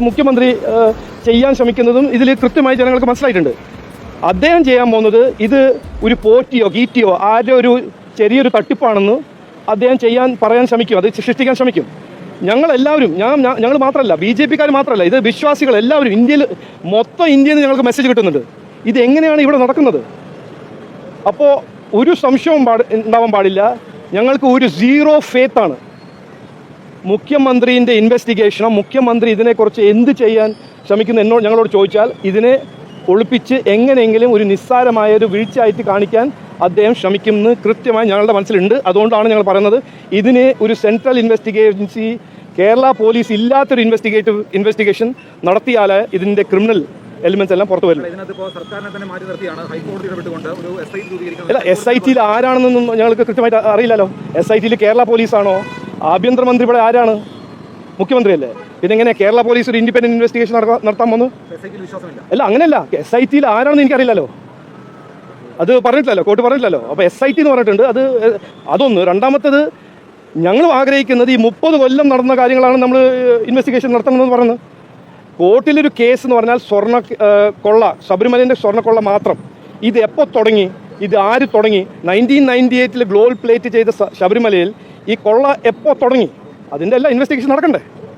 മുഖ്യമന്ത്രി ചെയ്യാൻ ശ്രമിക്കുന്നതും ഇതിൽ കൃത്യമായി ജനങ്ങൾക്ക് മനസ്സിലായിട്ടുണ്ട്. അദ്ദേഹം ചെയ്യാൻ പോകുന്നത് ഇത് ഒരു പോറ്റിയോ ഗീറ്റിയോ ആരുടെ ഒരു ചെറിയൊരു തട്ടിപ്പാണെന്ന് അദ്ദേഹം ചെയ്യാൻ പറയാൻ ശ്രമിക്കും. അത് സൃഷ്ടിക്കാൻ ശ്രമിക്കും. ഞങ്ങളെല്ലാവരും ഞാൻ ഞങ്ങൾ മാത്രമല്ല ബി ജെ പിക്കാർ മാത്രമല്ല ഇത് വിശ്വാസികൾ എല്ലാവരും ഇന്ത്യയിൽ മൊത്തം ഇന്ത്യയിൽ നിന്ന് ഞങ്ങൾക്ക് മെസ്സേജ് കിട്ടുന്നുണ്ട്. ഇത് എങ്ങനെയാണ് ഇവിടെ നടക്കുന്നത്? അപ്പോൾ ഒരു സംശയവും പാടി ഉണ്ടാവാൻ പാടില്ല. ഞങ്ങൾക്ക് ഒരു സീറോ ഫേത്താണ് മുഖ്യമന്ത്രിന്റെ ഇൻവെസ്റ്റിഗേഷനോ മുഖ്യമന്ത്രി ഇതിനെക്കുറിച്ച് എന്ത് ചെയ്യാൻ ശ്രമിക്കുന്ന എന്നോട് ഞങ്ങളോട് ചോദിച്ചാൽ ഇതിനെ ഒളിപ്പിച്ച് എങ്ങനെയെങ്കിലും ഒരു നിസ്സാരമായ ഒരു വീഴ്ചയായിട്ട് കാണിക്കാൻ അദ്ദേഹം ശ്രമിക്കുമെന്ന് കൃത്യമായി ഞങ്ങളുടെ മനസ്സിലുണ്ട്. അതുകൊണ്ടാണ് ഞങ്ങൾ പറയുന്നത് ഇതിനെ ഒരു സെൻട്രൽ ഇൻവെസ്റ്റിഗേഷൻസി കേരള പോലീസ് ഇല്ലാത്തൊരു ഇൻവെസ്റ്റിഗേറ്റീവ് ഇൻവെസ്റ്റിഗേഷൻ നടത്തിയാൽ ഇതിന്റെ ക്രിമിനൽ എലിമെന്റ്സ് എല്ലാം പുറത്തു വരും. അല്ല എസ് ഐ ടിയിൽ ആരാണെന്നൊന്നും ഞങ്ങൾക്ക് കൃത്യമായിട്ട് അറിയില്ലല്ലോ. എസ് ഐ ടിയിൽ കേരള പോലീസാണോ ആഭ്യന്തരമന്ത്രി ഇവിടെ ആരാണ്? മുഖ്യമന്ത്രി അല്ലേ പിന്നെ എങ്ങനെ കേരള പോലീസ് ഒരു ഇൻഡിപെൻഡന്റ് ഇൻവെസ്റ്റിഗേഷൻ നടത്താൻ വന്നു? അല്ല അങ്ങനെയല്ല. എസ് ഐ ടിയിൽ ആരാണെന്ന് എനിക്കറിയില്ലല്ലോ. അത് പറഞ്ഞിട്ടില്ലല്ലോ കോർട്ട് പറഞ്ഞിട്ടില്ലല്ലോ. അപ്പോൾ എസ് ഐ ടി എന്ന് പറഞ്ഞിട്ടുണ്ട്. അത് അതൊന്ന്. രണ്ടാമത്തത് ഞങ്ങൾ ആഗ്രഹിക്കുന്നത് ഈ മുപ്പത് കൊല്ലം നടന്ന കാര്യങ്ങളാണ് നമ്മൾ ഇൻവെസ്റ്റിഗേഷൻ നടത്തണമെന്ന് പറയുന്നത് കോർട്ടിലൊരു കേസ് എന്ന് പറഞ്ഞാൽ സ്വർണ കൊള്ള ശബരിമലേന്റെ സ്വർണക്കൊള്ള മാത്രം. ഇത് എപ്പോൾ തുടങ്ങി? ഇത് ആര് തുടങ്ങി? നയന്റീൻ നയന്റി എയ്റ്റിൽ ഗ്ലോബൽ പ്ലേറ്റ് ചെയ്ത ശബരിമലയിൽ ഈ കൊള്ള എപ്പോൾ തുടങ്ങി? അതിന്റെ എല്ലാം ഇൻവെസ്റ്റിഗേഷൻ നടക്കണ്ടേ?